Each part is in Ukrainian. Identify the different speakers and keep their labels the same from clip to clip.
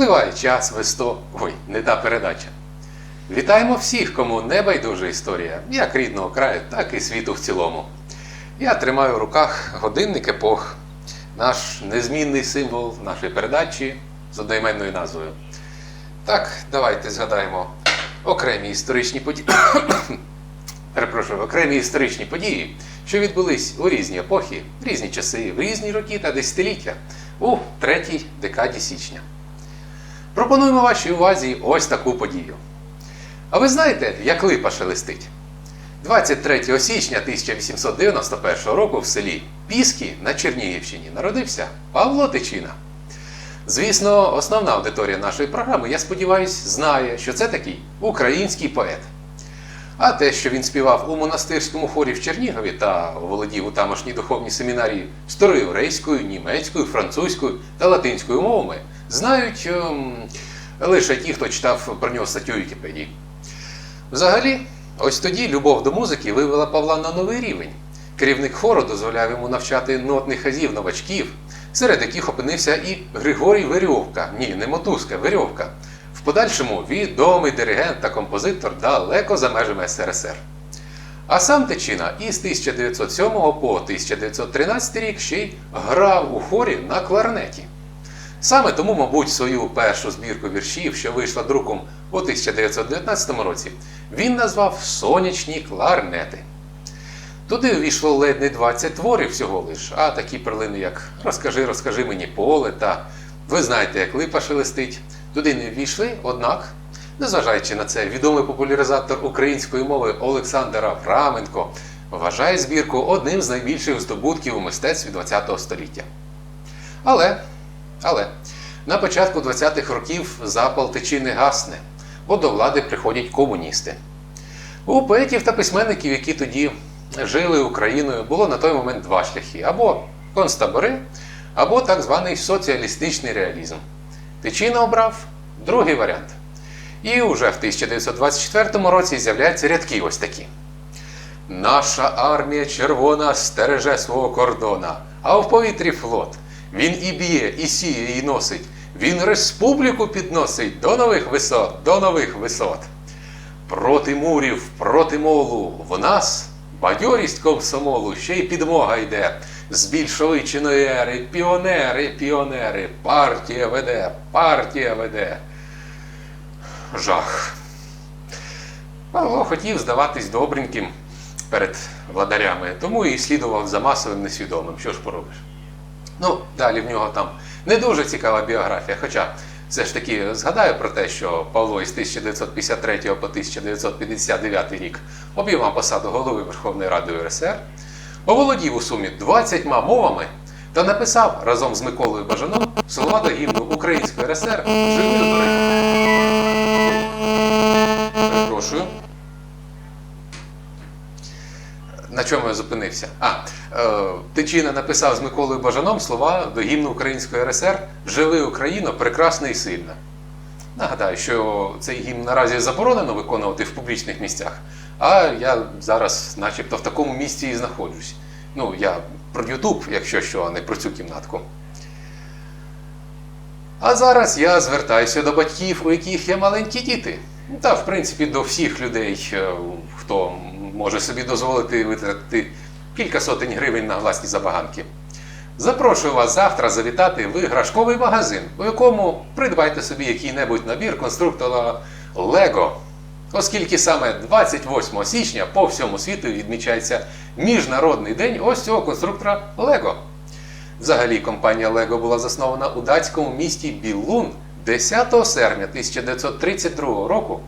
Speaker 1: Спливає час весто. Ой, не та передача. Вітаємо всіх, кому не байдужа історія, як рідного краю, так і світу в цілому. Я тримаю в руках годинник епох, наш незмінний символ нашої передачі з одноіменною назвою. Так, давайте згадаємо окремі історичні події. Перепрошую, окремі історичні події, що відбулись у різні епохи, в різні часи, в різні роки та десятиліття у третій декаді січня. Пропонуємо вашій увазі ось таку подію. А ви знаєте, як липа шелестить? 23 січня 1891 року в селі Піски на Чернігівщині народився Павло Тичина. Звісно, основна аудиторія нашої програми, я сподіваюся, знає, що це такий український поет. А те, що він співав у монастирському хорі в Чернігові та володів у тамошній духовній семінарії староєврейською, німецькою, французькою та латинською мовами, знають ем, лише ті, хто читав про нього статтю Вікіпедії. Взагалі, ось тоді любов до музики вивела Павла на новий рівень. Керівник хору дозволяв йому навчати нотних хазів новачків, серед яких опинився і Григорій Верьовка, ні, не мотузка, Верьовка. В подальшому відомий диригент та композитор далеко за межами СРСР. А сам Тичина із 1907 по 1913 рік ще й грав у хорі на кларнеті. Саме тому, мабуть, свою першу збірку віршів, що вийшла друком у 1919 році, він назвав Сонячні кларнети. Туди увійшло ледь не 20 творів всього лиш, а такі перлини, як Розкажи, розкажи мені поле та Ви знаєте, як липа шелестить, туди не ввійшли, однак, незважаючи на це, відомий популяризатор української мови Олександр Авраменко вважає збірку одним з найбільших здобутків у мистецтві ХХ століття. Але, але на початку 20-х років запал течини гасне, бо до влади приходять комуністи. У поетів та письменників, які тоді жили Україною, було на той момент два шляхи: або концтабори, або так званий соціалістичний реалізм. Тичина обрав другий варіант. І уже в 1924 році з'являються рядки ось такі. Наша армія червона стереже свого кордона, а в повітрі флот. Він і б'є, і сіє, і носить. Він республіку підносить до нових висот, до нових висот. Проти мурів, проти молу, в нас бадьорість комсомолу, ще й підмога йде. З більшовичиної ери, піонери, піонери, партія веде, партія веде. Жах. Павло хотів здаватись добреньким перед владарями, тому і слідував за масовим несвідомим. Що ж поробиш? Ну, далі в нього там не дуже цікава біографія. Хоча все ж таки згадаю про те, що Павло із 1953 по 1959 рік обіймав посаду голови Верховної Ради УРСР, оволодів у сумі 20 мовами та написав разом з Миколою Бажаном слова до гімну Української РСР «Живи Україна». Перепрошую. На чому я зупинився? А, е, Тичина написав з Миколою Бажаном слова до гімну Української РСР Живи Україно, прекрасна і сильна. Нагадаю, що цей гімн наразі заборонено виконувати в публічних місцях, а я зараз, начебто, в такому місці і знаходжусь. Ну, я про Ютуб, якщо що, а не про цю кімнатку. А зараз я звертаюся до батьків, у яких є маленькі діти. Та, в принципі, до всіх людей, е, хто може собі дозволити витратити кілька сотень гривень на власні забаганки. Запрошую вас завтра завітати в іграшковий магазин, у якому придбайте собі який-небудь набір конструктора Lego. Оскільки саме 28 січня по всьому світу відмічається Міжнародний день ось цього конструктора Lego. Взагалі, компанія Lego була заснована у датському місті Білун 10 серпня 1932 року.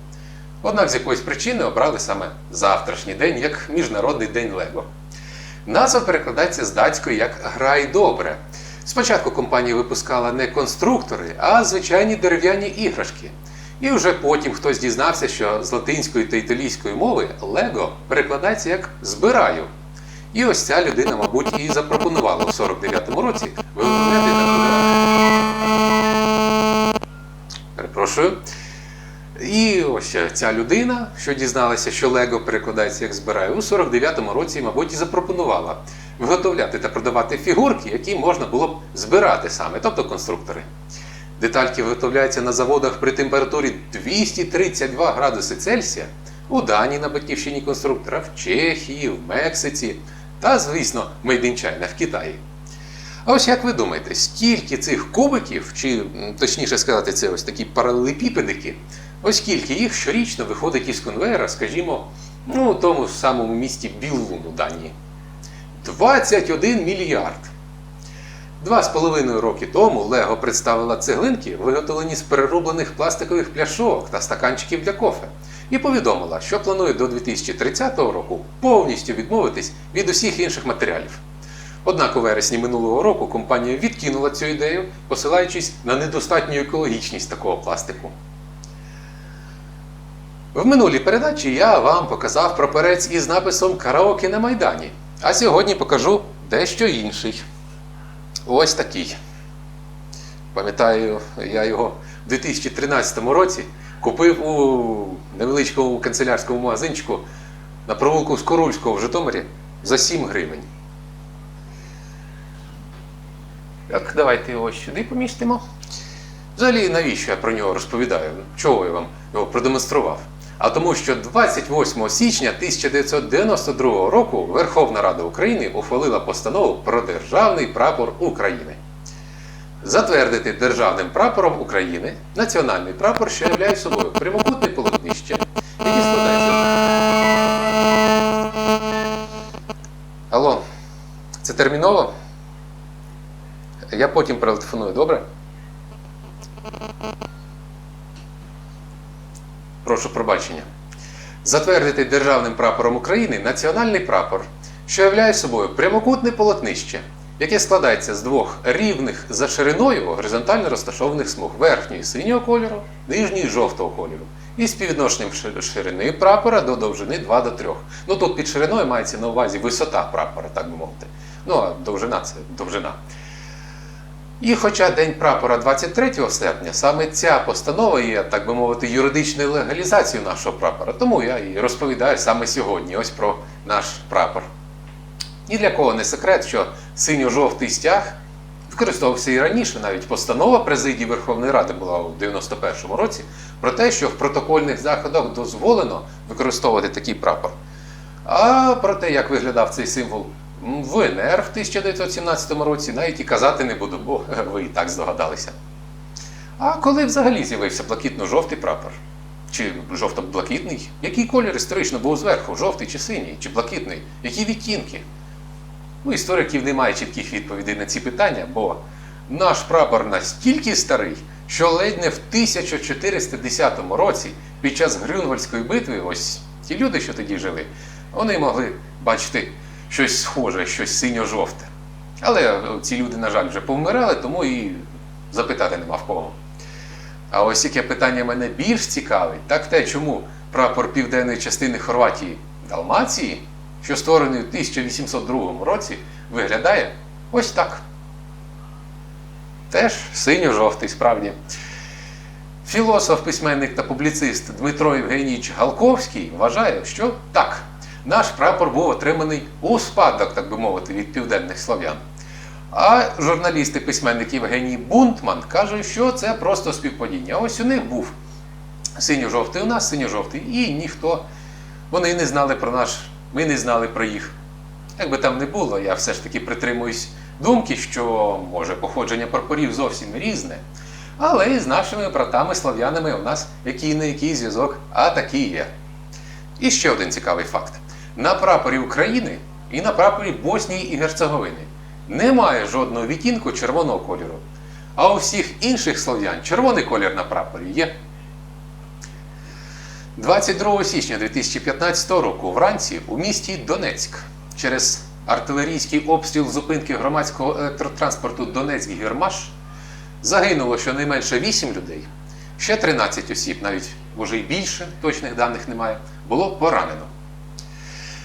Speaker 1: Однак з якоїсь причини обрали саме завтрашній день як Міжнародний день Лего. Назва перекладається з датської як Грай добре. Спочатку компанія випускала не конструктори, а звичайні дерев'яні іграшки. І вже потім хтось дізнався, що з латинської та італійської мови Лего перекладається як збираю. І ось ця людина, мабуть, і запропонувала у 49-му році виготовляти таку. Перепрошую. І ось ця людина, що дізналася, що Лего перекладається як збираю, у 49-му році, мабуть, і запропонувала виготовляти та продавати фігурки, які можна було б збирати саме, тобто конструктори. детальки виготовляються на заводах при температурі 232 градуси Цельсія, у Данії на батьківщині конструктора, в Чехії, в Мексиці та, звісно, China в Китаї. А ось як ви думаєте, скільки цих кубиків, чи точніше сказати, це ось такі паралелепіпедики, ось скільки їх щорічно виходить із конвейера, скажімо, ну, у тому ж самому місті Біллун у Данії? 21 мільярд. Два з половиною роки тому Лего представила цеглинки, виготовлені з перероблених пластикових пляшок та стаканчиків для кофе, і повідомила, що планує до 2030 року повністю відмовитись від усіх інших матеріалів. Однак у вересні минулого року компанія відкинула цю ідею, посилаючись на недостатню екологічність такого пластику. В минулій передачі я вам показав прапорець із написом Караоке на Майдані. А сьогодні покажу дещо інший. Ось такий. Пам'ятаю, я його в 2013 році купив у невеличкому канцелярському магазинчику на провулку Скорульського в Житомирі за 7 гривень. Так, давайте його сюди помістимо. Взагалі, навіщо я про нього розповідаю? Чого я вам його продемонстрував? А тому, що 28 січня 1992 року Верховна Рада України ухвалила постанову про державний прапор України. Затвердити державним прапором України національний прапор, що являє собою прямокутне полотнище, яке складається. Алло, це терміново? Я потім перетелефоную, добре? Прошу пробачення. Затвердити державним прапором України національний прапор, що являє собою прямокутне полотнище, яке складається з двох рівних за шириною горизонтально розташованих смуг верхньої синього кольору, нижньої жовтого кольору, і співвідношенням ширини прапора до довжини 2 до 3. Ну тут під шириною мається на увазі висота прапора, так би мовити. Ну а довжина це довжина. І хоча День прапора 23 серпня, саме ця постанова є, так би мовити, юридичною легалізацією нашого прапора, тому я і розповідаю саме сьогодні ось про наш прапор. Ні для кого не секрет, що синьо-жовтий стяг використовувався і раніше, навіть постанова президії Верховної Ради була у 91-му році про те, що в протокольних заходах дозволено використовувати такий прапор. А про те, як виглядав цей символ в НР в 1917 році, навіть і казати не буду, бо ви і так здогадалися. А коли взагалі з'явився блакитно-жовтий прапор? Чи жовто-блакитний? Який колір історично був зверху? Жовтий чи синій, чи блакитний? Які відтінки? У істориків немає чітких відповідей на ці питання, бо наш прапор настільки старий, що ледь не в 1410 році, під час Грюнвальдської битви, ось ті люди, що тоді жили, вони могли бачити щось схоже, щось синьо-жовте. Але е, ці люди, на жаль, вже повмирали, тому і запитати нема в кого. А ось яке питання мене більш цікавить, так те, чому прапор південної частини Хорватії Далмації, що створений у 1802 році, виглядає ось так. Теж синьо-жовтий, справді. Філософ, письменник та публіцист Дмитро Євгенійович Галковський вважає, що так, наш прапор був отриманий у спадок, так би мовити, від південних слов'ян. А журналіст і письменник Євгеній Бунтман каже, що це просто співпадіння. Ось у них був синьо-жовтий, у нас синьо-жовтий, і ніхто. Вони не знали про наш, ми не знали про їх. Як би там не було, я все ж таки притримуюсь думки, що може походження прапорів зовсім різне. Але і з нашими братами-слав'янами у нас який не який зв'язок, а такий є. І ще один цікавий факт: на прапорі України і на прапорі Боснії і Герцеговини немає жодного відтінку червоного кольору. А у всіх інших слов'ян червоний колір на прапорі є. 22 січня 2015 року вранці у місті Донецьк через артилерійський обстріл зупинки громадського електротранспорту Донецьк-Гірмаш загинуло щонайменше 8 людей, ще 13 осіб, навіть може і більше, точних даних немає, було поранено.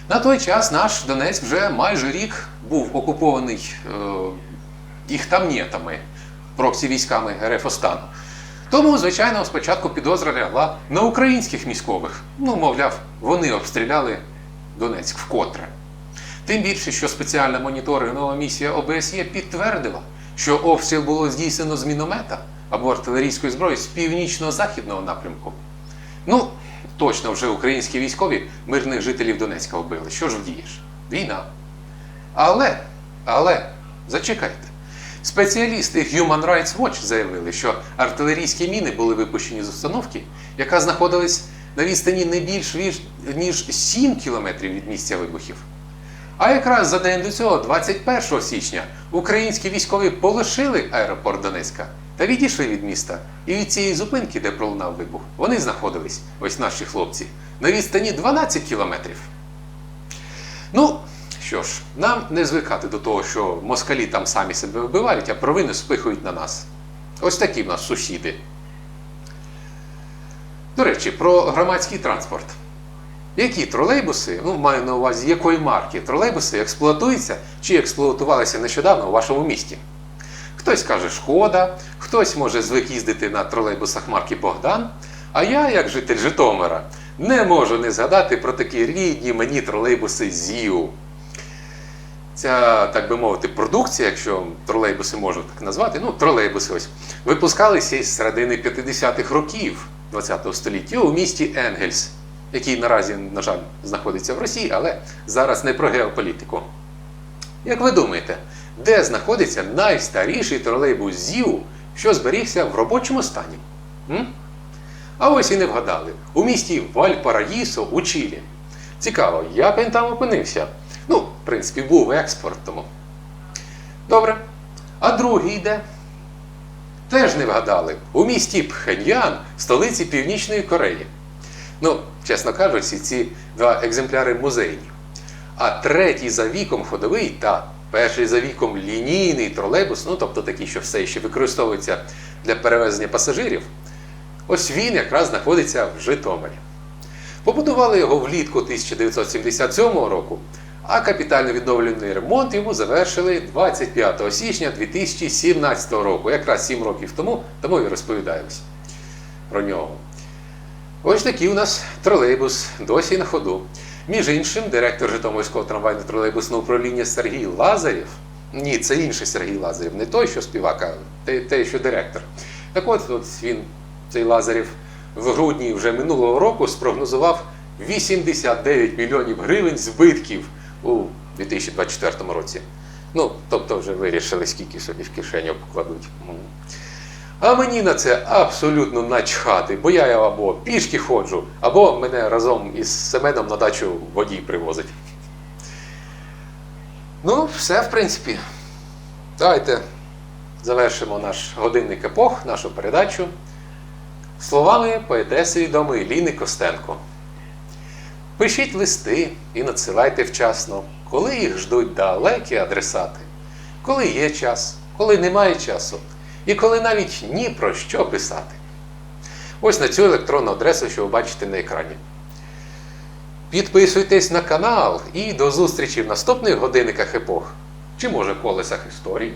Speaker 1: На той час наш Донецьк вже майже рік був окупований е, їхтамнєтами, проксі-військами РФ Остану. Тому, звичайно, спочатку підозра лягла на українських військових. Ну, мовляв, вони обстріляли Донецьк вкотре. Тим більше, що спеціальна моніторингова місія ОБСЄ підтвердила, що обстріл було здійснено з міномета, або артилерійської зброї з північно-західного напрямку. Ну, точно вже українські військові мирних жителів Донецька вбили. Що ж вдієш? Війна. Але, але, зачекайте. Спеціалісти Human Rights Watch заявили, що артилерійські міни були випущені з установки, яка знаходилась на відстані не більш ніж 7 кілометрів від місця вибухів. А якраз за день до цього, 21 січня, українські військові полишили аеропорт Донецька та відійшли від міста. І від цієї зупинки, де пролунав вибух, вони знаходились, ось наші хлопці, на відстані 12 кілометрів. Ну, що ж, нам не звикати до того, що москалі там самі себе вбивають, а провини спихують на нас. Ось такі в нас сусіди. До речі, про громадський транспорт. Які тролейбуси, ну маю на увазі якої марки тролейбуси експлуатуються чи експлуатувалися нещодавно у вашому місті? Хтось каже Шкода, хтось може звик їздити на тролейбусах марки Богдан. А я, як житель Житомира, не можу не згадати про такі рідні мені тролейбуси ЗІУ. Ця, так би мовити, продукція, якщо тролейбуси можна так назвати, ну, тролейбуси ось, випускалися із середини 50-х років ХХ століття у місті Енгельс, який наразі, на жаль, знаходиться в Росії, але зараз не про геополітику. Як ви думаєте, де знаходиться найстаріший тролейбус ЗІУ, що зберігся в робочому стані? М? А ось і не вгадали. У місті Вальпараїсо у Чилі. Цікаво, як він там опинився? Ну, в принципі, був експорт тому. Добре. А другий де? Теж не вгадали. У місті Пхеньян, столиці Північної Кореї. Ну, чесно кажучи, ці два екземпляри музейні. А третій за віком ходовий та перший за віком лінійний тролейбус, ну тобто такий, що все ще використовується для перевезення пасажирів, ось він якраз знаходиться в Житомирі. Побудували його влітку 1977 року, а капітально відновлений ремонт йому завершили 25 січня 2017 року, якраз 7 років тому, тому і розповідаю ось про нього. Ось такий у нас тролейбус досі на ходу. Між іншим, директор Житомирського трамвайно-тролейбусного управління Сергій Лазарєв. Ні, це інший Сергій Лазарєв, не той, що співак, а той, що директор. Так от, от він, цей Лазарєв, в грудні вже минулого року спрогнозував 89 мільйонів гривень збитків у 2024 році. Ну, тобто вже вирішили, скільки собі в кишеню покладуть. А мені на це абсолютно начхати, бо я або пішки ходжу, або мене разом із Семеном на дачу водій привозить. Ну, все, в принципі. Давайте завершимо наш годинник епох, нашу передачу словами поетеси відомої Ліни Костенко. Пишіть листи і надсилайте вчасно, коли їх ждуть далекі адресати, коли є час, коли немає часу, і коли навіть ні про що писати. Ось на цю електронну адресу, що ви бачите на екрані. Підписуйтесь на канал і до зустрічі в наступних годинниках епох, чи може колесах історії.